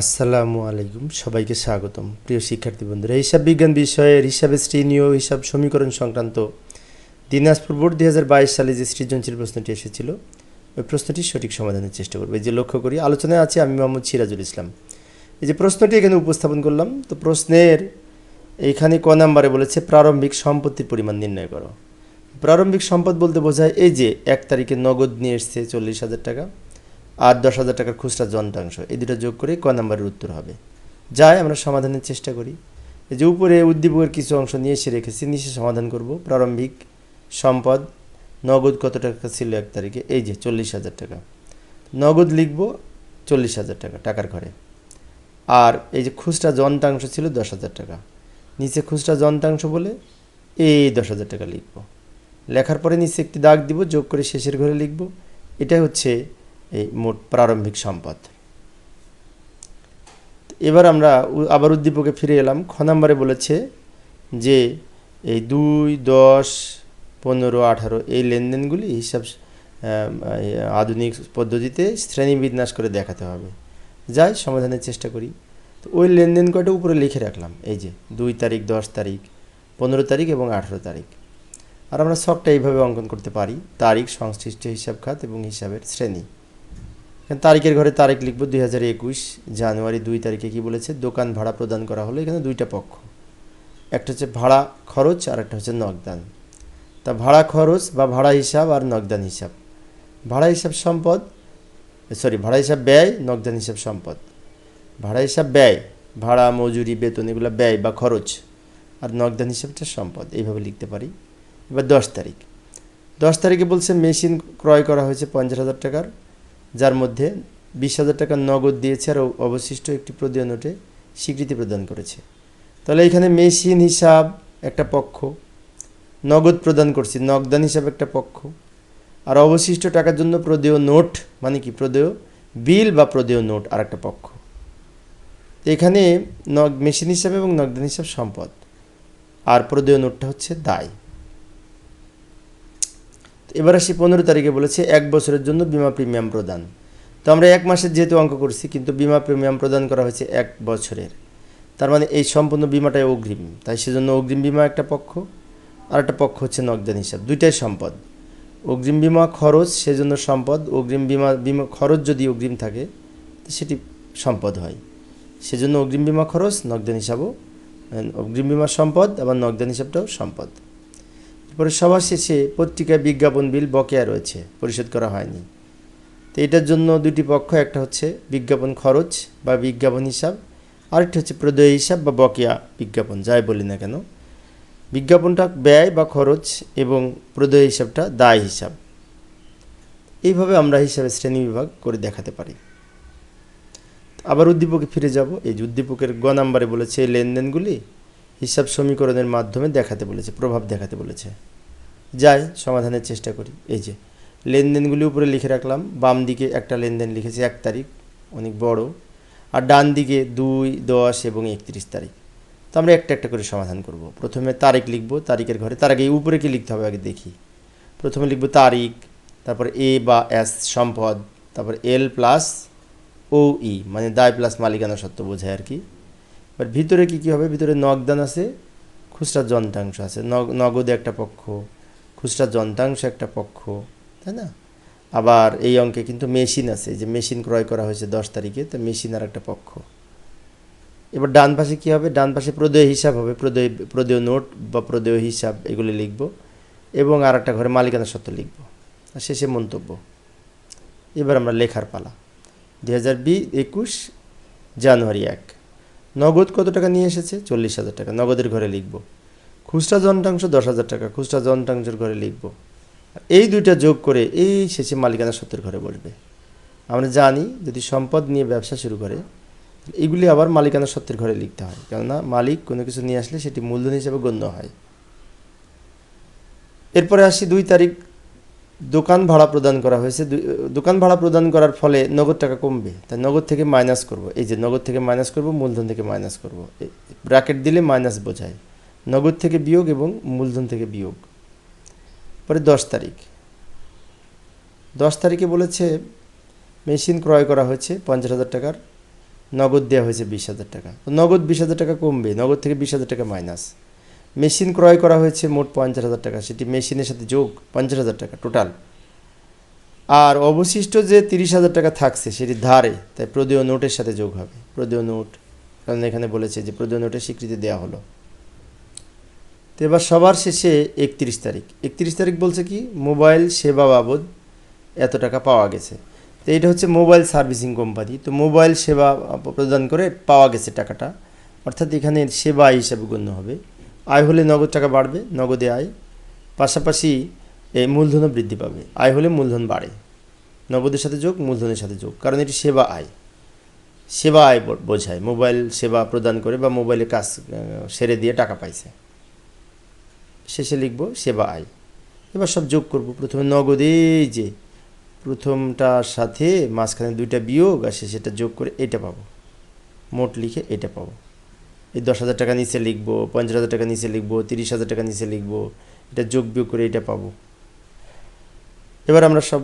আসসালামু আলাইকুম, সবাইকে স্বাগতম। প্রিয় শিক্ষার্থী বন্ধুরা, হিসাব বিজ্ঞান বিষয়ের হিসাবে শ্রেণীয় হিসাব সমীকরণ সংক্রান্ত দিনাজপুর বোর্ড দুই হাজার বাইশ সালে যে সৃজনশীল প্রশ্নটি এসেছিল, ওই প্রশ্নটির সঠিক সমাধানের চেষ্টা করব। যে লক্ষ্য করি, আলোচনায় আছে আমি মোহাম্মদ সিরাজুল ইসলাম। এই যে প্রশ্নটি এখানে উপস্থাপন করলাম, তো প্রশ্নের এইখানে ক নাম্বারে বলেছে, প্রারম্ভিক সম্পত্তির পরিমাণ নির্ণয় করো। প্রারম্ভিক সম্পদ বলতে বোঝায়, এই যে এক তারিখে নগদ নিয়ে এসছে চল্লিশ হাজার টাকা আর দশ হাজার টাকার খুচরা যন্ত্রাংশ। এই দুটো যোগ করে ক নাম্বারের উত্তর হবে। যাই, আমরা সমাধানের চেষ্টা করি। এই যে উপরে উদ্দীপকের কিছু অংশ নিয়ে এসে রেখেছি নিচে সমাধান করব। প্রারম্ভিক সম্পদ, নগদ কত টাকা ছিল এক তারিখে? এই যে চল্লিশ হাজার টাকা। নগদ লিখব চল্লিশ হাজার টাকা টাকার ঘরে। আর এই যে খুচরা যন্ত্রাংশ ছিল দশ হাজার টাকা। নিচে খুচরা যন্ত্রাংশ বলে এই দশ হাজার টাকা লিখব। লেখার পরে নিচে একটি দাগ দিব, যোগ করে শেষের ঘরে লিখব। এটা হচ্ছে এই মোট প্রারম্ভিক সম্পদ। এবার আমরা আবার উদ্দীপকে ফিরে এলাম। খ নম্বরে বলেছে যে এই দুই, দশ, পনেরো, আঠারো এই লেনদেনগুলি হিসাব আধুনিক পদ্ধতিতে শ্রেণীবিন্যাস করে দেখাতে হবে। যাই, সমাধানের চেষ্টা করি। তো ওই লেনদেন কয়টা উপরে লিখে রাখলাম। এই যে দুই তারিখ, দশ তারিখ, পনেরো তারিখ এবং আঠারো তারিখ। আর আমরা সবটা এইভাবে অঙ্কন করতে পারি। তারিখ, সংশ্লিষ্ট হিসাব খাত এবং হিসাবের শ্রেণি। এখানে তারিখের ঘরে তারিখ লিখব দুই হাজার একুশ, জানুয়ারি দুই তারিখে কি বলেছে? দোকান ভাড়া প্রদান করা হলো এখানে দুইটা পক্ষ। একটা হচ্ছে ভাড়া খরচ আর একটা হচ্ছে নগদান। তা ভাড়া খরচ বা ভাড়া হিসাব আর নগদান হিসাব। ভাড়া হিসাব সম্পদ, সরি, ভাড়া হিসাব ব্যয়, নগদান হিসাব সম্পদ। ভাড়া হিসাব ব্যয়, ভাড়া, মজুরি, বেতন এগুলো ব্যয় বা খরচ আর নগদান হিসাবটা সম্পদ, এইভাবে লিখতে পারি। এবার দশ তারিখ। দশ তারিখে বলছে মেশিন ক্রয় করা হয়েছে পঞ্চাশ হাজার টাকার। যার মধ্যে বিশ হাজার টাকা নগদ দিয়েছে আর অবশিষ্ট একটি প্রদেয় নোটে স্বীকৃতি প্রদান করেছে। তাহলে এখানে মেশিন হিসাব একটা পক্ষ, নগদ প্রদান করছি, নগদান হিসাব একটা পক্ষ, আর অবশিষ্ট টাকার জন্য প্রদেয় নোট মানে কি? প্রদেয় বিল বা প্রদেয় নোট আর একটা পক্ষ এখানে নগ, মেশিন হিসাব এবং নগদান হিসাব সম্পদ, আর প্রদেয় নোটটা হচ্ছে দায়। এবার আসি পনেরো তারিখে বলেছে এক বছরের জন্য বিমা প্রিমিয়াম প্রদান। তো আমরা এক মাসের যেহেতু অঙ্ক করছি, কিন্তু বিমা প্রিমিয়াম প্রদান করা হয়েছে এক বছরের। তার মানে এই সম্পূর্ণ বিমাটাই অগ্রিম। তাই সেজন্য অগ্রিম বিমা একটা পক্ষ, আর একটা পক্ষ হচ্ছে নগদান হিসাব। দুইটাই সম্পদ। অগ্রিম বিমা খরচ, সেজন্য সম্পদ। অগ্রিম বিমা বিমা খরচ যদি অগ্রিম থাকে, তো সেটি সম্পদ হয়। সেজন্য অগ্রিম বিমা খরচ, নগদান হিসাবও অগ্রিম বিমা সম্পদ, আবার নগদান হিসাবটাও সম্পদ। এরপরে সবার শেষে পত্রিকায় বিজ্ঞাপন বিল বকেয়া রয়েছে, পরিশোধ করা হয়নি। তো এটার জন্য দুটি পক্ষ, একটা হচ্ছে বিজ্ঞাপন খরচ বা বিজ্ঞাপন হিসাব, আরেকটা হচ্ছে প্রদেয় হিসাব বা বকেয়া বিজ্ঞাপন, যাই বলি না কেন। বিজ্ঞাপনটা ব্যয় বা খরচ এবং প্রদেয় হিসাবটা দায় হিসাব। এইভাবে আমরা হিসাবে শ্রেণি বিভাগ করে দেখাতে পারি। আবার উদ্দীপকে ফিরে যাব। এই যে উদ্দীপকের গ নাম্বারে বলেছে এই লেনদেনগুলি হিসাব সমীকরণের মাধ্যমে দেখাতে বলেছে, প্রভাব দেখাতে বলেছে। যাই, সমাধানের চেষ্টা করি। এই যে, লেনদেনগুলি উপরে লিখে রাখলাম। বাম দিকে একটা লেনদেন লিখেছি এক তারিখ, অনেক বড়। আর ডান দিকে দুই, দশ এবং একত্রিশ তারিখ। তো আমরা একটা একটা করে সমাধান করব। প্রথমে তারিখ লিখব, তারিখের ঘরে, তার আগে উপরে কি লিখতে হবে আগে দেখি। প্রথমে লিখব তারিখ, তারপর এ বা এস সম্পদ, তারপর এল প্লাস ও ই মানে দায় প্লাস মালিকানা সত্ত্ব বোঝায় আর কি। এবার ভিতরে কি কি হবে? ভিতরে নগদান আছে, খুচরা যন্ত্রাংশ আছে। নগ- নগদে একটা পক্ষ, খুচরা যন্ত্রাংশ একটা পক্ষ, তাই না? আবার এই অঙ্কে কিন্তু মেশিন আছে। যে মেশিন ক্রয় করা হয়েছে দশ তারিখে, তো মেশিন আর একটা পক্ষ। এবার ডান পাশে কী হবে? ডান পাশে প্রদেয় হিসাব হবে। প্রদেয় প্রদেয় নোট বা প্রদেয় হিসাব, এগুলি লিখব। এবং আর একটা ঘরে মালিকানা সত্ত্ব লিখব। আর শেষে মন্তব্য। এবার আমরা লেখার পালা। দু হাজার বি, একুশ জানুয়ারি এক। নগদ কত টাকা নিয়ে এসেছে? চল্লিশ হাজার টাকা। নগদের ঘরে লিখব। খুচরা যন্ত্রাংশ দশ হাজার টাকা। খুচরা যন্ত্রাংশের ঘরে লিখব। এই দুইটা যোগ করে এই শেষে মালিকানা সত্যের ঘরে বসবে। আমরা জানি যদি সম্পদ নিয়ে ব্যবসা শুরু করে, এগুলি আবার মালিকানা সত্যের ঘরে লিখতে হয়। কেননা মালিক কোনো কিছু নিয়ে আসলে সেটি মূলধন হিসেবে গণ্য হয়। এরপরে আসি দুই তারিখ দোকান ভাড়া প্রদান করা হয়েছে। দোকান ভাড়া প্রদান করার ফলে নগদ টাকা কমবে। তাই নগদ থেকে মাইনাস করব। এই যে নগদ থেকে মাইনাস করব, মূলধন থেকে মাইনাস করব। ব্র্যাকেট দিলে মাইনাস বোঝায়। নগদ থেকে বিয়োগ এবং মূলধন থেকে বিয়োগ। পরে দশ তারিখ। দশ তারিখে বলেছে, মেশিন ক্রয় করা হয়েছে পঞ্চাশ হাজার টাকার। নগদ দেওয়া হয়েছে বিশ হাজার টাকা। নগদ বিশ হাজার টাকা কমবে। নগদ থেকে বিশ হাজার টাকা মাইনাস মেশিন ক্রয় করা হয়েছে মোট পঞ্চাশ হাজার টাকা। সেটি মেশিনের সাথে যোগ পঞ্চাশ হাজার টাকা টোটাল। আর অবশিষ্ট যে তিরিশ হাজার টাকা থাকছে সেটি ধারে, তাই প্রদেয় নোটের সাথে যোগ হবে। প্রদেয় নোট, কারণ এখানে বলেছে যে প্রদেয় নোটের স্বীকৃতি দেওয়া হলো। তো এবার সবার শেষে একত্রিশ তারিখ। একত্রিশ তারিখ বলছে কি? মোবাইল সেবা বাবদ এত টাকা পাওয়া গেছে। তো এটা হচ্ছে মোবাইল সার্ভিসিং কোম্পানি। তো মোবাইল সেবা প্রদান করে পাওয়া গেছে টাকাটা। অর্থাৎ এখানে সেবা হিসাবে গণ্য হবে। আয় হলে নগদ টাকা বাড়বে, নগদে আয়। পাশাপাশি এই মূলধনও বৃদ্ধি পাবে। আয় হলে মূলধন বাড়ে। নগদের সাথে যোগ, মূলধনের সাথে যোগ। কারণ এটি সেবা আয়। সেবা আয় বোঝায়। মোবাইল সেবা প্রদান করে বা মোবাইলে কাজ সেরে দিয়ে টাকা পাইছে। শেষে লিখব, সেবা আয়। এবার সব যোগ করব। প্রথমে নগদে যে, প্রথমটার সাথে মাঝখানে দুইটা বিয়োগ, আর শেষেটা যোগ করে এটা পাবো। মোট লিখে এটা পাবো। এই দশ হাজার টাকা নিচে লিখব, পঞ্চাশ হাজার টাকা নিচে লিখব, তিরিশ হাজার টাকা নিচে লিখব, এটা যোগ বিয়োগ করে এটা পাবো। এবার আমরা সব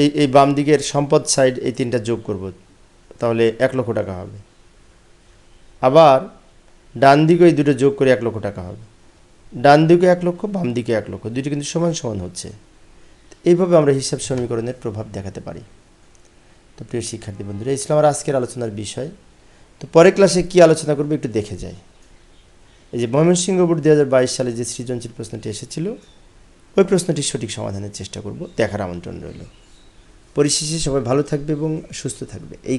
এই এই বাম দিকের সম্পদ সাইড এই তিনটা যোগ করব, তাহলে এক লক্ষ টাকা হবে। আবার ডান দিকে এই দুটো যোগ করে এক লক্ষ টাকা হবে। ডান দিকে এক লক্ষ, বাম দিকে এক লক্ষ দুটো কিন্তু সমান সমান হচ্ছে। এইভাবে আমরা হিসাব সমীকরণের প্রভাব দেখাতে পারি। তো প্রিয় শিক্ষার্থী বন্ধুরা আমার আজকের আলোচনার বিষয়। তো পরের ক্লাসে কি আলোচনা করব একটু দেখে যাই। এই যে ময়মনসিংহ বোর্ড দু হাজার বাইশ সালে যে সৃজনশীল প্রশ্নটি এসেছিল, ওই প্রশ্নটির সঠিক সমাধানের চেষ্টা করব, দেখার আমন্ত্রণ রইল। পরিশেষে সবাই ভালো থাকবে এবং সুস্থ থাকবে। এই